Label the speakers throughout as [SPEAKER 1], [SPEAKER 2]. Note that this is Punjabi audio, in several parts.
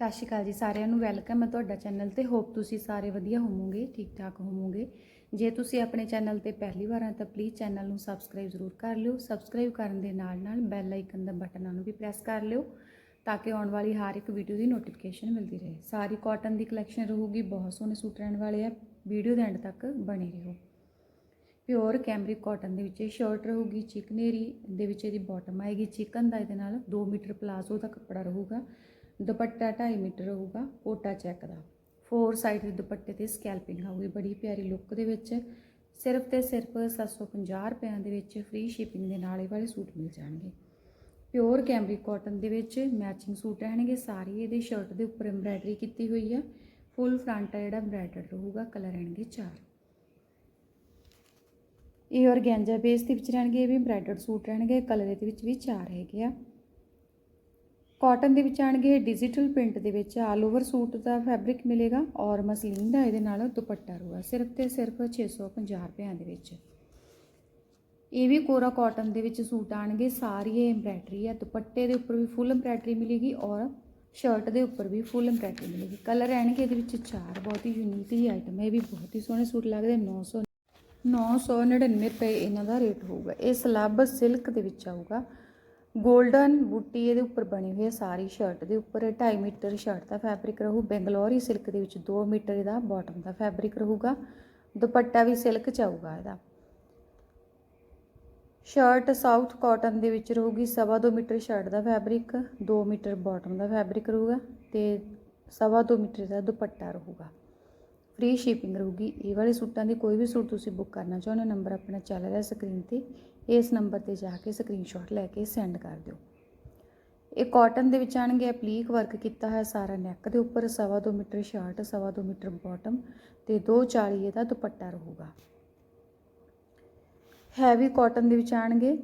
[SPEAKER 1] ਸਤਿ ਸ਼੍ਰੀ ਅਕਾਲ ਜੀ, ਸਾਰਿਆਂ ਨੂੰ ਵੈਲਕਮ ਹੈ ਤੁਹਾਡਾ ਚੈਨਲ ਤੇ। ਹੋਪ ਤੁਸੀਂ ਸਾਰੇ ਵਧੀਆ ਹੋਵੋਗੇ ਠੀਕ ਠਾਕ ਹੋਵੋਗੇ। ਜੇ ਤੁਸੀਂ ਆਪਣੇ ਚੈਨਲ ਤੇ ਪਹਿਲੀ ਵਾਰ ਆ ਤਾਂ ਪਲੀਜ਼ ਚੈਨਲ ਨੂੰ ਸਬਸਕ੍ਰਾਈਬ ਜ਼ਰੂਰ ਕਰ ਲਿਓ। ਸਬਸਕ੍ਰਾਈਬ ਕਰਨ ਦੇ ਨਾਲ ਨਾਲ ਬੈਲ ਆਈਕਨ ਦਾ ਬਟਨ ਨੂੰ ਵੀ ਪ੍ਰੈਸ ਕਰ ਲਿਓ ਤਾਂ ਕਿ ਆਉਣ ਵਾਲੀ ਹਰ ਇੱਕ ਵੀਡੀਓ ਦੀ ਨੋਟੀਫਿਕੇਸ਼ਨ ਮਿਲਦੀ ਰਹੇ। ਸਾਰੀ ਕਾਟਨ ਦੀ ਕਲੈਕਸ਼ਨ ਰਹੂਗੀ, ਬਹੁਤ ਸੋਹਣੇ ਸੂਟ ਰਹਿਣ ਵਾਲੇ ਆ। ਵੀਡੀਓ ਦੇ ਐਂਡ ਤੱਕ ਬਣੇ ਰਹੋ। ਪਿਓਰ ਕੈਮਰਿਕ ਕਾਟਨ ਦੇ ਵਿੱਚ ਇਹ ਸ਼ਰਟ ਰਹੂਗੀ ਚਿਕਨੇਰੀ ਦੇ ਵਿੱਚ ਇਹਦੀ ਬਾਟਮ ਆਏਗੀ। ਚਿਕਨ ਦਾ ਇਹਦੇ ਨਾਲ 2 ਮੀਟਰ ਪਲਾਜ਼ੋ ਦਾ ਕੱਪੜਾ ਰਹੂਗਾ। ਦੁਪੱਟਾ 2.5 ਮੀਟਰ ਹੋਊਗਾ ਕੋਟਾ ਚੈੱਕ ਦਾ। ਫੋਰ ਸਾਈਡ ਦੇ ਦੁਪੱਟੇ ਤੇ ਸਕੈਲਪਿੰਗ ਆਊਗੀ, ਬੜੀ ਪਿਆਰੀ ਲੁੱਕ ਦੇ ਵਿੱਚ। ਸਿਰਫ ਤੇ ਸਿਰਫ 750 ਰੁਪਿਆਂ ਦੇ ਵਿੱਚ ਫ੍ਰੀ ਸ਼ਿਪਿੰਗ ਦੇ ਨਾਲ ਇਹ ਵਾਲੇ ਸੂਟ ਮਿਲ ਜਾਣਗੇ। ਪਿਓਰ ਕੈਮਰਿਕ ਕਾਟਨ ਦੇ ਵਿੱਚ ਮੈਚਿੰਗ ਸੂਟ ਰਹਿਣਗੇ, ਸਾਰੀ ਇਹਦੇ ਸ਼ਰਟ ਦੇ ਉੱਪਰ ਐਮਬ੍ਰਾਇਡਰੀ ਕੀਤੀ ਹੋਈ ਆ। ਫੁੱਲ ਫਰੰਟ ਆ ਜਿਹੜਾ ਐਮਬ੍ਰਾਇਡਰਡ ਰਹੂਗਾ ਕਲਰ ਰਹਿਣਗੇ ਚਾਰ। ਇਹ ਔਰਗੈਂਜਾ ਬੇਸ ਦੇ ਵਿੱਚ ਰਹਿਣਗੇ, ਇਹ ਵੀ ਐਮਬ੍ਰਾਇਡਰਡ ਸੂਟ ਰਹਿਣਗੇ ਕਲਰ ਇਹਦੇ ਵਿੱਚ ਵੀ ਚਾਰ ਹੈਗੇ ਆ। ਕਾਟਨ ਦੇ ਵਿੱਚ ਆਣਗੇ ਡਿਜੀਟਲ ਪ੍ਰਿੰਟ ਦੇ ਵਿੱਚ ਆਲ ਓਵਰ ਸੂਟ ਦਾ ਫੈਬਰਿਕ ਮਿਲੇਗਾ ਔਰ ਮਸਲੀਨ ਦਾ ਇਹਦੇ ਨਾਲ ਦੁਪੱਟਾ ਰਹੂਗਾ ਸਿਰਫ ਤੇ ਸਿਰਫ 650 ਰੁਪਏ ਦੇ ਵਿੱਚ। ਇਹ ਵੀ ਕੋਰਾ ਕਾਟਨ ਦੇ ਵਿੱਚ ਸੂਟ ਆਣਗੇ, ਸਾਰੀ ਇਹ ਐਮਬ੍ਰਾਇਡਰੀ ਹੈ ਦੁਪੱਟੇ ਦੇ ਉੱਪਰ ਵੀ ਫੁੱਲ ਐਮਬ੍ਰਾਇਡਰੀ ਮਿਲੇਗੀ ਔਰ ਸ਼ਰਟ ਦੇ ਉੱਪਰ ਵੀ ਫੁੱਲ ਐਮਬ੍ਰਾਇਡਰੀ ਮਿਲੇਗੀ। ਕਲਰ ਰਹਿਣਗੇ ਇਹਦੇ ਵਿੱਚ ਚਾਰ, ਬਹੁਤ ਹੀ ਯੂਨੀਕ ਹੀ ਆਈਟਮ ਹੈ ਇਹ ਵੀ ਬਹੁਤ ਹੀ ਸੋਹਣੇ ਸੂਟ ਲੱਗਦੇ 900 999 ਰੁਪਏ ਇਹਨਾਂ ਦਾ ਰੇਟ ਹੋਊਗਾ। ਇਹ ਸਲੱਬ ਸਿਲਕ ਦੇ ਵਿੱਚ ਆਊਗਾ। ਗੋਲਡਨ ਬੂਟੀ ਇਹਦੇ ਉੱਪਰ ਬਣੀ ਹੋਈ ਹੈ ਸਾਰੀ ਸ਼ਰਟ ਦੇ ਉੱਪਰ। 2.5 ਮੀਟਰ ਸ਼ਰਟ ਦਾ ਫੈਬਰਿਕ ਰਹੂ। ਬੈਂਗਲੋਰੀ ਸਿਲਕ ਦੇ ਵਿੱਚ 2 ਮੀਟਰ ਇਹਦਾ ਬਾਟਮ ਦਾ ਫੈਬਰਿਕ ਰਹੂਗਾ। ਦੁਪੱਟਾ ਵੀ ਸਿਲਕ ਚ ਆਊਗਾ ਇਹਦਾ। ਸ਼ਰਟ ਸਾਊਥ ਕਾਟਨ ਦੇ ਵਿੱਚ ਰਹੂਗੀ। ਸਵਾ ਦੋ ਮੀਟਰ ਸ਼ਰਟ ਦਾ ਫੈਬਰਿਕ 2 ਮੀਟਰ ਬਾਟਮ ਦਾ ਫੈਬਰਿਕ ਰਹੂਗਾ ਤੇ ਸਵਾ ਦੋ ਮੀਟਰ ਦਾ ਦੁਪੱਟਾ ਰਹੂਗਾ। ਫ੍ਰੀ ਸ਼ਿਪਿੰਗ ਰਹੂਗੀ। ਇਹ ਵਾਲੇ ਸੂਟਾਂ ਦੀ ਕੋਈ ਵੀ ਸੂਟ ਤੁਸੀਂ ਬੁੱਕ ਕਰਨਾ ਚਾਹੁੰਦੇ ਹੋ, ਨੰਬਰ ਆਪਣਾ ਚੱਲ ਰਿਹਾ ਸਕਰੀਨ ਤੇ। ਇਸ ਨੰਬਰ ਤੇ ਜਾ ਕੇ ਸਕਰੀਨਸ਼ਾਟ ਲੈ ਕੇ ਸੈਂਡ ਕਰ ਦਿਓ। ਇਹ ਕਾਟਨ ਦੇ ਵਿੱਚ ਆਣਗੇ ਅਪਲੀਕ ਵਰਕ ਕੀਤਾ ਹੈ ਸਾਰਾ ਨੈਕ ਦੇ ਉੱਪਰ, ਸਵਾ ਦੋ ਮੀਟਰ ਸ਼ਰਟ ਸਵਾ ਦੋ ਮੀਟਰ ਬਾਟਮ ਤੇ 240 ਇਹਦਾ ਦੁਪੱਟਾ ਰਹੂਗਾ। ਹੈਵੀ ਕਾਟਨ ਦੇ ਵਿੱਚ ਆਣਗੇ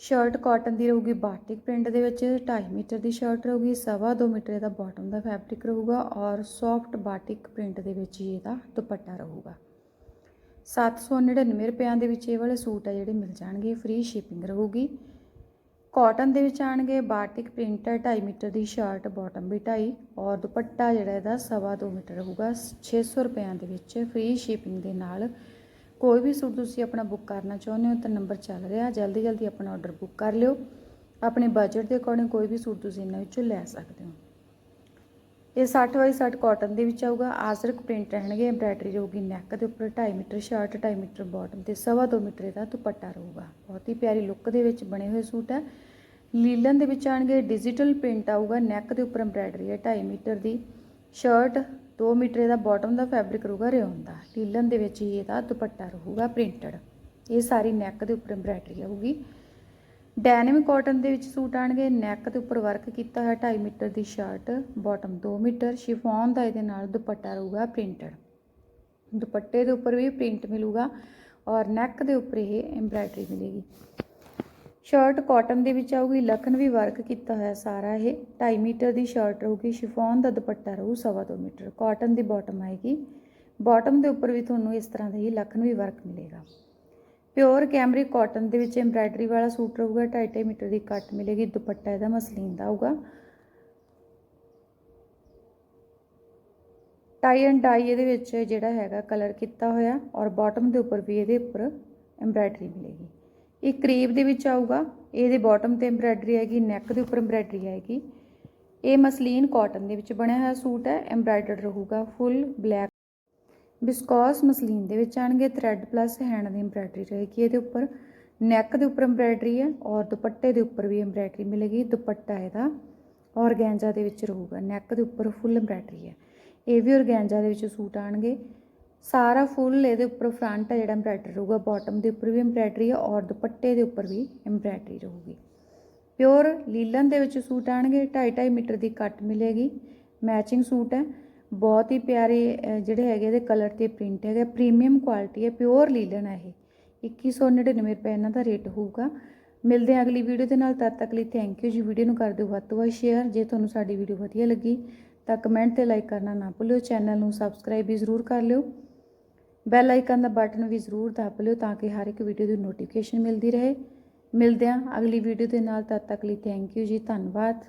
[SPEAKER 1] ਸ਼ਰਟ ਕਾਟਨ ਦੀ ਰਹੂਗੀ ਬਾਟਿਕ ਪ੍ਰਿੰਟ ਦੇ ਵਿੱਚ 2.5 ਮੀਟਰ ਦੀ ਸ਼ਰਟ ਰਹੂਗੀ, ਸਵਾ ਦੋ ਮੀਟਰ ਇਹਦਾ ਬਾਟਮ ਦਾ ਫੈਬਰਿਕ ਰਹੂਗਾ ਔਰ ਸੌਫਟ ਬਾਟਿਕ ਪ੍ਰਿੰਟ ਦੇ ਵਿੱਚ ਹੀ ਇਹਦਾ ਦੁਪੱਟਾ ਰਹੂਗਾ। 799 ਰੁਪਿਆਂ ਦੇ ਵਿੱਚ ਇਹ ਵਾਲੇ ਸੂਟ ਆ ਜਿਹੜੇ ਮਿਲ ਜਾਣਗੇ ਫ੍ਰੀ ਸ਼ਿਪਿੰਗ ਰਹੂਗੀ। ਕਾਟਨ ਦੇ ਵਿੱਚ ਆਣਗੇ ਬਾਟਿਕ ਪ੍ਰਿੰਟ 2.5 ਮੀਟਰ ਦੀ ਸ਼ਰਟ ਬਾਟਮ ਵੀ 2.5 ਔਰ ਦੁਪੱਟਾ ਜਿਹੜਾ ਇਹਦਾ ਸਵਾ ਦੋ ਮੀਟਰ ਰਹੂਗਾ 600 ਰੁਪਿਆਂ ਦੇ ਵਿੱਚ ਫ੍ਰੀ ਸ਼ਿਪਿੰਗ ਦੇ ਨਾਲ। ਕੋਈ ਵੀ ਸੂਟ ਤੁਸੀਂ ਆਪਣਾ ਬੁੱਕ ਕਰਨਾ ਚਾਹੁੰਦੇ ਹੋ ਤਾਂ ਨੰਬਰ ਚੱਲ ਰਿਹਾ ਜਲਦੀ ਜਲਦੀ ਆਪਣਾ ਆਰਡਰ ਬੁੱਕ ਕਰ ਲਿਓ। ਆਪਣੇ ਬਜਟ ਦੇ ਅਕੋਰਡਿੰਗ ਕੋਈ ਵੀ ਸੂਟ ਤੁਸੀਂ ਇਹਨਾਂ ਵਿੱਚੋਂ ਲੈ ਸਕਦੇ ਹੋ। ਇਹ 60 ਬਾਈ 60 ਕਾਟਨ ਦੇ ਵਿੱਚ ਆਊਗਾ, ਆਸਰਕ ਪ੍ਰਿੰਟ ਰਹਿਣਗੇ ਐਮਬ੍ਰਾਇਡਰੀ ਰਹੂਗੀ ਨੈਕ ਦੇ ਉੱਪਰ 2.5 ਮੀਟਰ ਸ਼ਰਟ 2.5 ਮੀਟਰ ਬਾਟਮ ਤੇ ਸਵਾ ਦੋ ਮੀਟਰ ਦਾ ਦੁਪੱਟਾ ਰਹੂਗਾ। ਬਹੁਤ ਹੀ ਪਿਆਰੀ ਲੁੱਕ ਦੇ ਵਿੱਚ ਬਣੇ ਹੋਏ ਸੂਟ ਹੈ। ਲੀਲਨ ਦੇ ਵਿੱਚ ਆਣਗੇ ਡਿਜੀਟਲ ਪ੍ਰਿੰਟ ਆਊਗਾ ਨੈਕ ਦੇ ਉੱਪਰ ਐਮਬ੍ਰਾਇਡਰੀ ਹੈ 2.5 ਮੀਟਰ ਦੀ। ਸ਼ਰਟ 2 ਮੀਟਰ ਦਾ ਬਾਟਮ ਦਾ ਫੈਬਰਿਕ ਰਹੂਗਾ ਰਿਓਨ ਦਾ। ਲੀਲਨ ਦੇ ਵਿੱਚ ਹੀ ਇਹਦਾ ਦੁਪੱਟਾ ਰਹੂਗਾ ਪ੍ਰਿੰਟਡ ਇਹ ਸਾਰੀ ਨੈਕ ਦੇ ਉੱਪਰ ਐਮਬ੍ਰਾਇਡਰੀ ਆਊਗੀ। ਡੈਨਿਮ ਕਾਟਨ ਦੇ ਵਿੱਚ ਸੂਟ ਆਣਗੇ, ਨੈਕ ਦੇ ਉੱਪਰ ਵਰਕ ਕੀਤਾ ਹੋਇਆ 2.5 ਮੀਟਰ ਦੀ ਸ਼ਰਟ ਬਾਟਮ 2 ਮੀਟਰ ਸ਼ਿਫੋਨ ਦਾ ਇਹਦੇ ਨਾਲ ਦੁਪੱਟਾ ਰਹੂਗਾ ਪ੍ਰਿੰਟਡ ਦੁਪੱਟੇ ਦੇ ਉੱਪਰ ਵੀ ਪ੍ਰਿੰਟ ਮਿਲੂਗਾ ਔਰ ਨੈਕ ਦੇ ਉੱਪਰ ਇਹ ਐਮਬ੍ਰਾਇਡਰੀ ਮਿਲੇਗੀ। ਸ਼ਰਟ ਕਾਟਨ ਦੇ ਵਿੱਚ ਆਊਗੀ ਲਖਨਵੀ ਵਰਕ ਕੀਤਾ ਹੋਇਆ ਸਾਰਾ ਇਹ 2.5 ਮੀਟਰ ਦੀ ਸ਼ਰਟ ਰਹੂਗੀ ਸ਼ਿਫੋਨ ਦਾ ਦੁਪੱਟਾ ਰਹੂ ਸਵਾ ਦੋ ਮੀਟਰ ਕਾਟਨ ਦੀ ਬਾਟਮ ਆਏਗੀ। ਬਾਟਮ ਦੇ ਉੱਪਰ ਵੀ ਤੁਹਾਨੂੰ ਇਸ ਤਰ੍ਹਾਂ ਦਾ ਹੀ ਲਖਨਵੀ ਵਰਕ ਮਿਲੇਗਾ। ਪਿਓਰ ਕੈਮਰਿਕ ਕਾਟਨ ਦੇ ਵਿੱਚ ਐਮਬ੍ਰਾਇਡਰੀ ਵਾਲਾ ਸੂਟ ਰਹੂਗਾ 2.5 ਮੀਟਰ ਦੀ ਕੱਟ ਮਿਲੇਗੀ, ਦੁਪੱਟਾ ਇਹਦਾ ਮਸਲੀਨ ਦਾ ਆਊਗਾ। ਟਾਈ ਐਂਡ ਡਾਈ ਇਹਦੇ ਵਿੱਚ ਜਿਹੜਾ ਹੈਗਾ ਕਲਰ ਕੀਤਾ ਹੋਇਆ ਔਰ ਬਾਟਮ ਦੇ ਉੱਪਰ ਵੀ ਇਹਦੇ ਉੱਪਰ ਐਮਬ੍ਰਾਇਡਰੀ ਮਿਲੇਗੀ। ਇਹ ਕਰੀਬ ਦੇ ਵਿੱਚ ਆਊਗਾ, ਇਹਦੇ ਬਾਟਮ ਤੇ ਐਮਬ੍ਰਾਇਡਰੀ ਆਏਗੀ ਨੈਕ ਦੇ ਉੱਪਰ ਐਮਬ੍ਰਾਇਡਰੀ ਆਏਗੀ। ਇਹ ਮਸਲੀਨ ਕਾਟਨ ਦੇ ਵਿੱਚ ਬਣਿਆ ਹੋਇਆ ਸੂਟ ਹੈ ਐਮਬ੍ਰਾਇਡਰਡ ਰਹੂਗਾ ਫੁੱਲ ਬਲੈਕ ਬਿਸਕੋਸ ਮਸਲੀਨ ਦੇ ਵਿੱਚ ਆਣਗੇ ਥ੍ਰੈਡ ਪਲੱਸ ਹੈਂਡ ਦੀ ਐਮਬ੍ਰਾਇਡਰੀ ਰਹੇਗੀ, ਇਹਦੇ ਉੱਪਰ ਨੈਕ ਦੇ ਉੱਪਰ ਐਮਬ੍ਰਾਇਡਰੀ ਹੈ ਔਰ ਦੁਪੱਟੇ ਦੇ ਉੱਪਰ ਵੀ ਐਮਬ੍ਰਾਇਡਰੀ ਮਿਲੇਗੀ, ਦੁਪੱਟਾ ਇਹਦਾ ਔਰਗੈਂਜਾ ਦੇ ਵਿੱਚ ਰਹੂਗਾ ਨੈਕ ਦੇ ਉੱਪਰ ਫੁੱਲ ਐਮਬ੍ਰਾਇਡਰੀ ਹੈ। ਇਹ ਵੀ ਔਰਗੈਂਜਾ ਦੇ ਵਿੱਚ ਸੂਟ ਆਣਗੇ, ਸਾਰਾ ਫੁੱਲ ਇਹਦੇ ਉੱਪਰ ਫਰੰਟ ਹੈ ਜਿਹੜਾ ਐਮਬ੍ਰਾਇਡਰੀ ਰਹੂਗਾ ਬਾਟਮ ਦੇ ਉੱਪਰ ਵੀ ਐਮਬ੍ਰਾਇਡਰੀ ਹੈ ਔਰ ਦੁਪੱਟੇ ਦੇ ਉੱਪਰ ਵੀ ਐਮਬ੍ਰਾਇਡਰੀ ਰਹੂਗੀ। ਪਿਓਰ ਲੀਲਨ ਦੇ ਵਿੱਚ ਸੂਟ ਆਣਗੇ 2.5 ਮੀਟਰ ਦੀ ਕੱਟ ਮਿਲੇਗੀ ਮੈਚਿੰਗ ਸੂਟ ਹੈ। ਬਹੁਤ ਹੀ ਪਿਆਰੇ ਜਿਹੜੇ ਹੈਗੇ ਇਹਦੇ ਕਲਰ ਤੇ ਪ੍ਰਿੰਟ ਹੈਗਾ ਪ੍ਰੀਮੀਅਮ ਕੁਆਲਿਟੀ ਹੈ ਪਿਓਰ ਲੀਲਨ ਹੈ ਇਹ। 2199 ਰੁਪਏ ਇਹਨਾਂ ਦਾ ਰੇਟ ਹੋਊਗਾ। ਮਿਲਦੇ ਹਾਂ ਅਗਲੀ ਵੀਡੀਓ ਦੇ ਨਾਲ। ਤਦ ਤੱਕ ਲਈ ਥੈਂਕ ਯੂ ਜੀ। ਵੀਡੀਓ ਨੂੰ ਕਰ ਦਿਓ ਵੱਧ ਤੋਂ ਵੱਧ ਸ਼ੇਅਰ ਜੇ ਤੁਹਾਨੂੰ ਸਾਡੀ ਵੀਡੀਓ ਵਧੀਆ ਲੱਗੀ, ਤਾਂ ਕਮੈਂਟ ਤੇ ਲਾਈਕ ਕਰਨਾ ਨਾ ਭੁੱਲਿਓ। ਚੈਨਲ ਨੂੰ ਸਬਸਕ੍ਰਾਈਬ ਵੀ ਜ਼ਰੂਰ ਕਰ ਲਿਓ। ਬੈਲ ਆਈਕਨ ਦਾ ਬਟਨ ਵੀ ਜ਼ਰੂਰ ਦਬ ਲਿਓ, ਤਾਂ ਕਿ ਹਰ ਇੱਕ ਵੀਡੀਓ ਦੀ ਨੋਟੀਫਿਕੇਸ਼ਨ ਮਿਲਦੀ ਰਹੇ। ਮਿਲਦੇ ਹਾਂ ਅਗਲੀ ਵੀਡੀਓ ਦੇ ਨਾਲ। ਤਦ ਤੱਕ ਲਈ ਥੈਂਕ ਯੂ ਜੀ। ਧੰਨਵਾਦ।